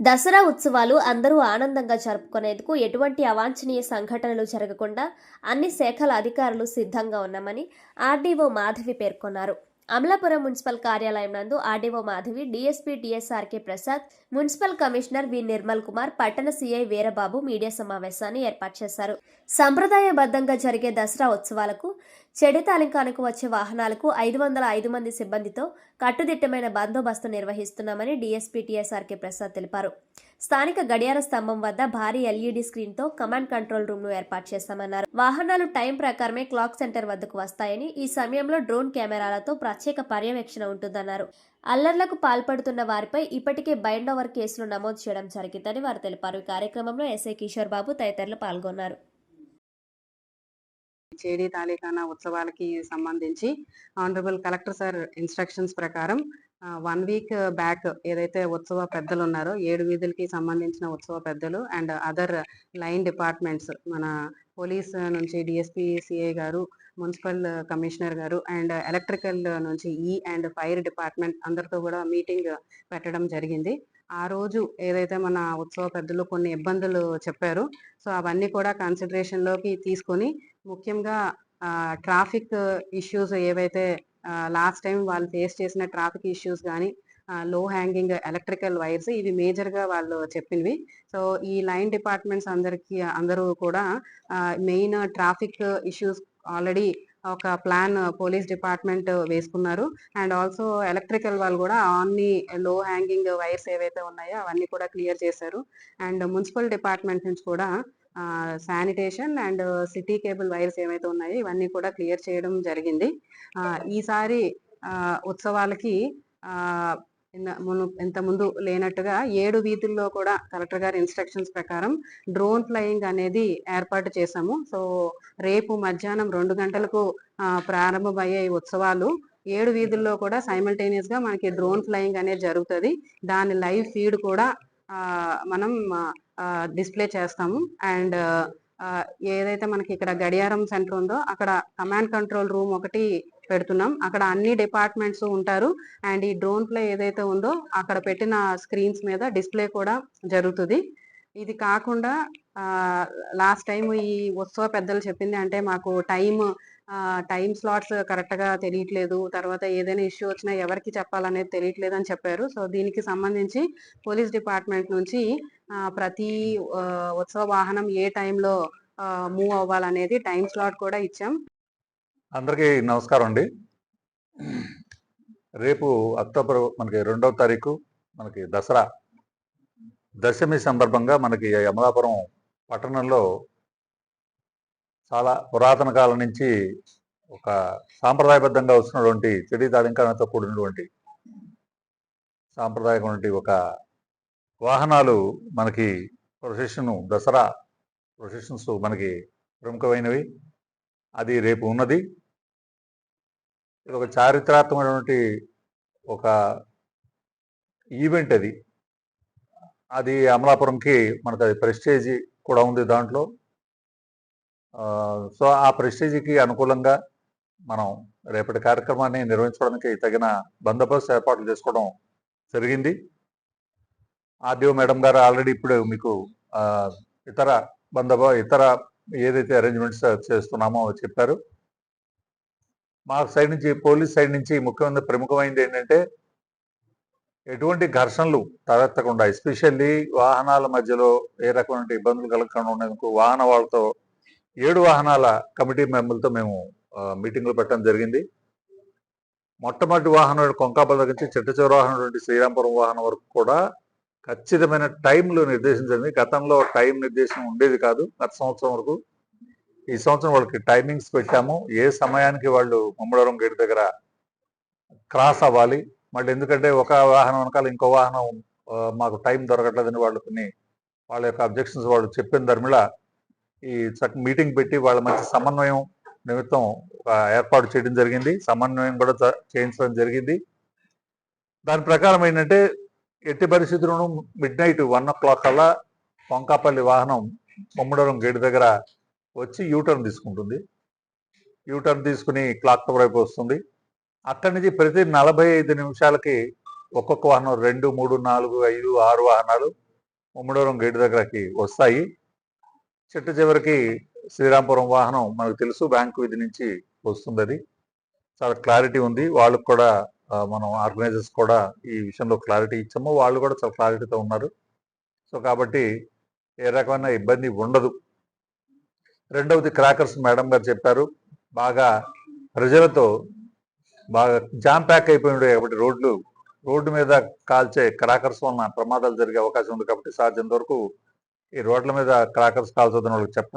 దసరా ఉత్సవాలు అందరూ ఆనందంగా జరుపుకునేందుకు ఎటువంటి అవాంఛనీయ సంఘటనలు జరగకుండా అన్ని శాఖల అధికారులు సిద్ధంగా ఉన్నామని ఆర్డీఓ మాధవి పేర్కొన్నారు. అమలాపురం మున్సిపల్ కార్యాలయం నందు RDO Madhavi DSP TSRK Prasad municipal commissioner V Nirmal Kumar పట్టణ సీఐ వీరబాబు మీడియా సమావేశాన్ని ఏర్పాటు చేశారు. సంప్రదాయబద్ధంగా జరిగే దసరా ఉత్సవాలకు చెడు తాలింకానికి వచ్చే వాహనాలకు ఐదు వందల ఐదు మంది సిబ్బందితో కట్టుదిట్టమైన బందోబస్తు నిర్వహిస్తున్నామని డీఎస్పీ టీఎస్ఆర్కే ప్రసాద్ తెలిపారు. స్థానిక గడియార స్తంభం వద్ద భారీ ఎల్ఈడీ స్క్రీన్తో కమాండ్ కంట్రోల్ రూమ్ను ఏర్పాటు చేస్తామన్నారు. వాహనాలు టైం ప్రకారమే క్లాక్ సెంటర్ వద్దకు వస్తాయని ఈ సమయంలో డ్రోన్ కెమెరాలతో ప్రత్యేక పర్యవేక్షణ ఉంటుందన్నారు. అల్లర్లకు పాల్పడుతున్న వారిపై ఇప్పటికే బైండ్ ఓవర్ కేసులు నమోదు చేయడం జరిగిందని వారు తెలిపారు. ఈ కార్యక్రమంలో ఎస్ఐ కిషోర్ బాబు తదితరులు పాల్గొన్నారు. చేడి తాలికానా ఉత్సవాలకి సంబంధించి ఆనరబుల్ కలెక్టర్ సార్ ఇన్స్ట్రక్షన్స్ ప్రకారం వన్ వీక్ బ్యాక్ ఏదైతే ఉత్సవ పెద్దలు ఉన్నారో ఏడు వీధులకి సంబంధించిన ఉత్సవ పెద్దలు అండ్ అదర్ లైన్ డిపార్ట్మెంట్స్ మన పోలీస్ నుంచి డిఎస్పీ సిఐ గారు మున్సిపల్ కమిషనర్ గారు అండ్ ఎలక్ట్రికల్ నుంచి ఈ అండ్ ఫైర్ డిపార్ట్మెంట్ అందరితో కూడా మీటింగ్ పెట్టడం జరిగింది. ఆ రోజు ఏదైతే మన ఉత్సవ పెద్దలు కొన్ని ఇబ్బందులు చెప్పారు సో అవన్నీ కూడా కన్సిడరేషన్లోకి తీసుకొని ముఖ్యంగా ట్రాఫిక్ ఇష్యూస్ ఏవైతే లాస్ట్ టైం వాళ్ళు ఫేస్ చేసిన ట్రాఫిక్ ఇష్యూస్ కానీ లో హ్యాంగింగ్ ఎలక్ట్రికల్ వైర్స్ ఇవి మేజర్గా వాళ్ళు చెప్పినవి. సో ఈ లైన్ డిపార్ట్మెంట్స్ అందరికి అందరూ కూడా మెయిన్ ట్రాఫిక్ ఇష్యూస్ ఆల్రెడీ ఒక ప్లాన్ పోలీస్ డిపార్ట్మెంట్ వేసుకున్నారు. అండ్ ఆల్సో ఎలక్ట్రికల్ వాళ్ళు కూడా అన్ని లో హ్యాంగింగ్ వైర్స్ ఏవైతే ఉన్నాయో అవన్నీ కూడా క్లియర్ చేశారు. అండ్ మున్సిపల్ డిపార్ట్మెంట్ నుంచి కూడా sanitation and city cable wires ఏవైతే ఉన్నాయో ఇవన్నీ కూడా క్లియర్ చేయడం జరిగింది. ఈసారి ఉత్సవాలకి మును- ఇంత ముందు లేనట్టుగా ఏడు వీధుల్లో కూడా కలెక్టర్ గారి ఇన్స్ట్రక్షన్స్ ప్రకారం డ్రోన్ ఫ్లయింగ్ అనేది ఏర్పాటు చేశాము. సో రేపు మధ్యాహ్నం రెండు గంటలకు ప్రారంభమయ్యే ఉత్సవాలు ఏడు వీధుల్లో కూడా సైమల్టేనియస్గా మనకి డ్రోన్ ఫ్లయింగ్ అనేది జరుగుతుంది. దాని లైవ్ ఫీడ్ కూడా మనం డిస్ప్లే చేస్తాము. అండ్ ఏదైతే మనకి ఇక్కడ గడియారం సెంటర్ ఉందో అక్కడ కమాండ్ కంట్రోల్ రూమ్ ఒకటి పెడుతున్నాం. అక్కడ అన్ని డిపార్ట్మెంట్స్ ఉంటారు. అండ్ ఈ డ్రోన్ ప్లే ఏదైతే ఉందో అక్కడ పెట్టిన స్క్రీన్స్ మీద డిస్ప్లే కూడా జరుగుతుంది. ఇది కాకుండా లాస్ట్ టైం ఈ ఉత్సవ పెద్దలు చెప్పింది అంటే మాకు టైం టైం స్లాట్స్ కరెక్ట్గా తెలియట్లేదు. తర్వాత ఏదైనా ఇష్యూ వచ్చినా ఎవరికి చెప్పాలనేది తెలియట్లేదు అని చెప్పారు. సో దీనికి సంబంధించి పోలీస్ డిపార్ట్మెంట్ నుంచి ప్రతి ఉత్సవ వాహనం ఏ టైంలో మూవ్ అవ్వాలనేది టైం స్లాట్ కూడా ఇచ్చాం. అందరికీ నమస్కారం అండి. రేపు అక్టోబర్ మనకి రెండవ తారీఖు మనకి దసరా. దశమి సందర్భంగా మనకి అమలాపురం పట్టణంలో చాలా పురాతన కాలం నుంచి ఒక సాంప్రదాయబద్ధంగా వస్తున్నటువంటి చెడి తాళింకాలతో కూడినటువంటి సాంప్రదాయకమైనటువంటి ఒక వాహనాలు మనకి ప్రొసెషన్ దసరా ప్రొసెషన్స్ మనకి ప్రముఖమైనవి. అది రేపు ఉన్నది. ఇది ఒక చారిత్రాత్మకమైనటువంటి ఒక ఈవెంట్ అది. అది అమలాపురంకి మనకు అది ప్రెస్టేజ్ కూడా ఉంది దాంట్లో. సో ఆ ప్రెస్టేజ్కి అనుకూలంగా మనం రేపటి కార్యక్రమాన్ని నిర్వహించడానికి తగిన బందోబస్తు ఏర్పాట్లు చేసుకోవడం జరిగింది. ఆర్డీఓ మేడం గారు ఆల్రెడీ ఇప్పుడు మీకు ఇతర బందోబ ఇతర ఏదైతే అరేంజ్మెంట్స్ చేస్తున్నామో చెప్పారు. మా సైడ్ నుంచి పోలీస్ సైడ్ నుంచి ముఖ్యమైన ప్రముఖమైనది ఏంటంటే ఎటువంటి ఘర్షణలు తలెత్తకుండా ఎస్పెషల్లీ వాహనాల మధ్యలో ఏ రకమైన ఇబ్బందులు కలగకుండా ఉండేందుకు వాహన వాళ్ళతో ఏడు వాహనాల కమిటీ మెంబర్లతో మేము మీటింగ్లు పెట్టడం జరిగింది. మొట్టమొదటి వాహనం కొంకాపల దగ్గర నుంచి చిట్ట చివరి వాహనం నుండి శ్రీరాంపురం వాహనం వరకు కూడా ఖచ్చితమైన టైంలు నిర్దేశించింది గతంలో టైం నిర్దేశం ఉండేది కాదు గత సంవత్సరం వరకు. ఈ సంవత్సరం వాళ్ళకి టైమింగ్స్ పెట్టాము. ఏ సమయానికి వాళ్ళు ముమ్మడవరం గేట్ దగ్గర క్రాస్ అవ్వాలి. మళ్ళీ ఎందుకంటే ఒక వాహనం వెనకాల ఇంకో వాహనం మాకు టైం దొరకట్లేదని వాళ్ళు కొన్ని వాళ్ళ యొక్క అబ్జెక్షన్స్ వాళ్ళు చెప్పిన ధర్మిళ ఈ చక్క మీటింగ్ పెట్టి వాళ్ళ మధ్య సమన్వయం నిమిత్తం ఏర్పాటు చేయడం జరిగింది. సమన్వయం కూడా చేయించడం జరిగింది. దాని ప్రకారం ఏంటంటే ఎట్టి పరిస్థితుల్లోనూ midnight one o'clock కల్లా వంకాపల్లి వాహనం ముమ్మడవరం గేట్ దగ్గర వచ్చి యూటర్న్ తీసుకుంటుంది. యూటర్న్ తీసుకుని క్లాక్ టవర్ వైపు వస్తుంది. అక్కడి నుంచి ప్రతి నలభై ఐదు నిమిషాలకి ఒక్కొక్క వాహనం రెండు మూడు నాలుగు ఐదు ఆరు వాహనాలు ముమ్మడవరం గేటు దగ్గరకి వస్తాయి. చిట్ట చివరికి శ్రీరాంపురం వాహనం మనకు తెలుసు బ్యాంకు విధి నుంచి వస్తుంది అది చాలా క్లారిటీ ఉంది. వాళ్ళకు కూడా మనం ఆర్గనైజర్స్ కూడా ఈ విషయంలో క్లారిటీ ఇచ్చాము. వాళ్ళు కూడా చాలా క్లారిటీతో ఉన్నారు. సో కాబట్టి ఏ రకమైన ఇబ్బంది ఉండదు. రెండవది క్రాకర్స్ మేడం గారు చెప్పారు. బాగా ప్రజలతో బాగా జామ్ ప్యాక్ అయిపోయి కాబట్టి రోడ్లు రోడ్డు మీద కాల్చే క్రాకర్స్ వలన ప్రమాదాలు జరిగే అవకాశం ఉంది కాబట్టి సాధ్యంత వరకు ఈ రోడ్ల మీద క్రాకర్స్ కాల్చొద్దని వాళ్ళకి చెప్తాను.